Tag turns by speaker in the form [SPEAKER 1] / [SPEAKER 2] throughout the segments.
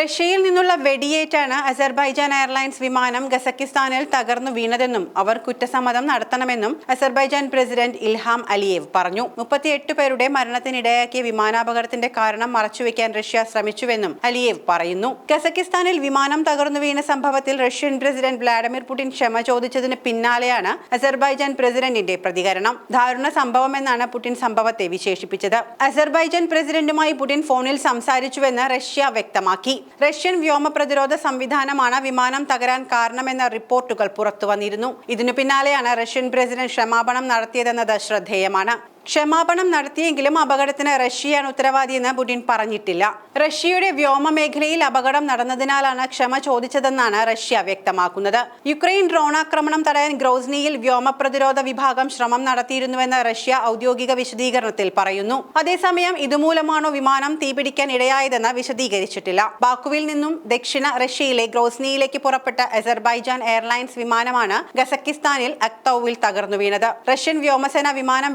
[SPEAKER 1] റഷ്യയിൽ നിന്നുള്ള വെടിയേറ്റാണ് Azerbaijan airlines വിമാനം ഗസക്കിസ്ഥാനിൽ തകർന്നു വീണതെന്നും അവർ കുറ്റസമ്മതം നടത്തണമെന്നും അസർബൈജാൻ പ്രസിഡന്റ് ഇൽഹാം അലിയേവ് പറഞ്ഞു. മുപ്പത്തിയെട്ട് പേരുടെ മരണത്തിനിടയാക്കിയ വിമാനാപകടത്തിന്റെ കാരണം മറച്ചുവെക്കാൻ റഷ്യ ശ്രമിച്ചുവെന്നും അലിയേവ് പറയുന്നു. ഗസക്കിസ്ഥാനിൽ വിമാനം തകർന്നു വീണ സംഭവത്തിൽ റഷ്യൻ പ്രസിഡന്റ് വ്ളാഡിമിർ പുടിൻ ക്ഷമ ചോദിച്ചതിന് പിന്നാലെയാണ് അസർബൈജാൻ പ്രസിഡന്റിന്റെ പ്രതികരണം. ദാരുണ സംഭവമെന്നാണ് പുടിൻ സംഭവത്തെ വിശേഷിപ്പിച്ചത്. അസർബൈജാൻ പ്രസിഡന്റുമായി പുടിൻ ഫോണിൽ സംസാരിച്ചുവെന്ന് റഷ്യ വ്യക്തമാക്കി. റഷ്യൻ വ്യോമ പ്രതിരോധ സംവിധാനമാണ് വിമാനം തകരാൻ കാരണമെന്ന റിപ്പോർട്ടുകൾ പുറത്തുവന്നിരുന്നു. ഇതിനു പിന്നാലെയാണ് റഷ്യൻ പ്രസിഡന്റ് ക്ഷമാപണം നടത്തിയതെന്നത് ശ്രദ്ധേയമാണ്. ക്ഷമാപണം നടത്തിയെങ്കിലും അപകടത്തിന് റഷ്യയാണ് ഉത്തരവാദിയെന്ന് പുടിൻ പറഞ്ഞിട്ടില്ല. റഷ്യയുടെ വ്യോമ മേഖലയിൽ അപകടം നടന്നതിനാലാണ് ക്ഷമ ചോദിച്ചതെന്നാണ് റഷ്യ വ്യക്തമാക്കുന്നത്. യുക്രൈൻ ഡ്രോണാക്രമണം തടയാൻ ഗ്രോസ്നിയിൽ വ്യോമ പ്രതിരോധ വിഭാഗം ശ്രമം നടത്തിയിരുന്നുവെന്ന് റഷ്യ ഔദ്യോഗിക വിശദീകരണത്തിൽ പറയുന്നു. അതേസമയം ഇതുമൂലമാണോ വിമാനം തീപിടിക്കാൻ ഇടയായതെന്ന് വിശദീകരിച്ചിട്ടില്ല. ബാക്കുവിൽ നിന്നും ദക്ഷിണ റഷ്യയിലെ ഗ്രോസ്നിയിലേക്ക് പുറപ്പെട്ട അസർബൈജാൻ എയർലൈൻസ് വിമാനമാണ് ഗസക്കിസ്ഥാനിൽ അക്തൌവിൽ തകർന്നു വീണത്. റഷ്യൻ വ്യോമസേന വിമാനം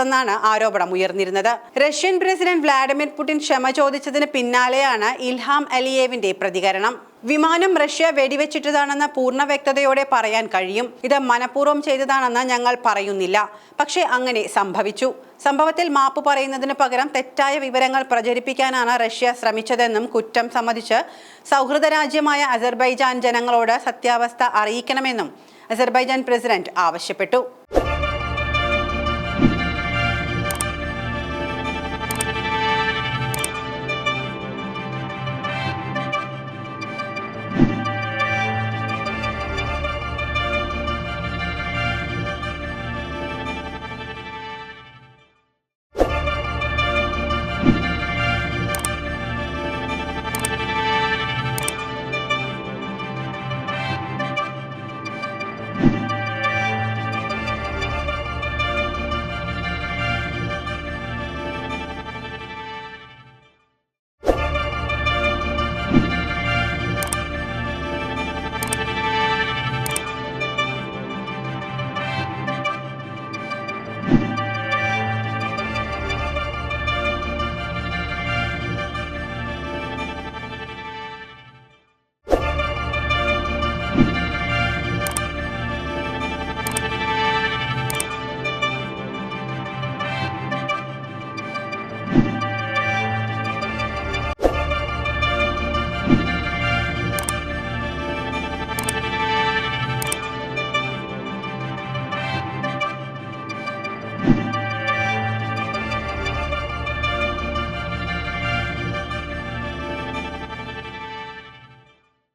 [SPEAKER 1] വെടിവെച്ചിട്ടതെന്നാണ് ആരോപണം ഉയർന്നിരുന്നത്. റഷ്യൻ പ്രസിഡന്റ് വ്ളാഡിമിർ പുടിൻ ക്ഷമ ചോദിച്ചതിന് പിന്നാലെയാണ് ഇൽഹാം അലിയേവിന്റെ പ്രതികരണം. വിമാനം റഷ്യ വെടിവെച്ചിട്ടതാണെന്ന് പൂർണ വ്യക്തതയോടെ പറയാൻ കഴിയും. ഇത് മനഃപൂർവം ചെയ്തതാണെന്ന് ഞങ്ങൾ പറയുന്നില്ല. പക്ഷേ അങ്ങനെ സംഭവിച്ചു. സംഭവത്തിൽ മാപ്പ് പറയുന്നതിന് പകരം തെറ്റായ വിവരങ്ങൾ പ്രചരിപ്പിക്കാനാണ് റഷ്യ ശ്രമിച്ചതെന്നും കുറ്റം സമ്മതിച്ച് സൗഹൃദ രാജ്യമായ അസർബൈജാൻ ജനങ്ങളോട് സത്യാവസ്ഥ അറിയിക്കണമെന്നും അസർബൈജാൻ പ്രസിഡന്റ് ആവശ്യപ്പെട്ടു.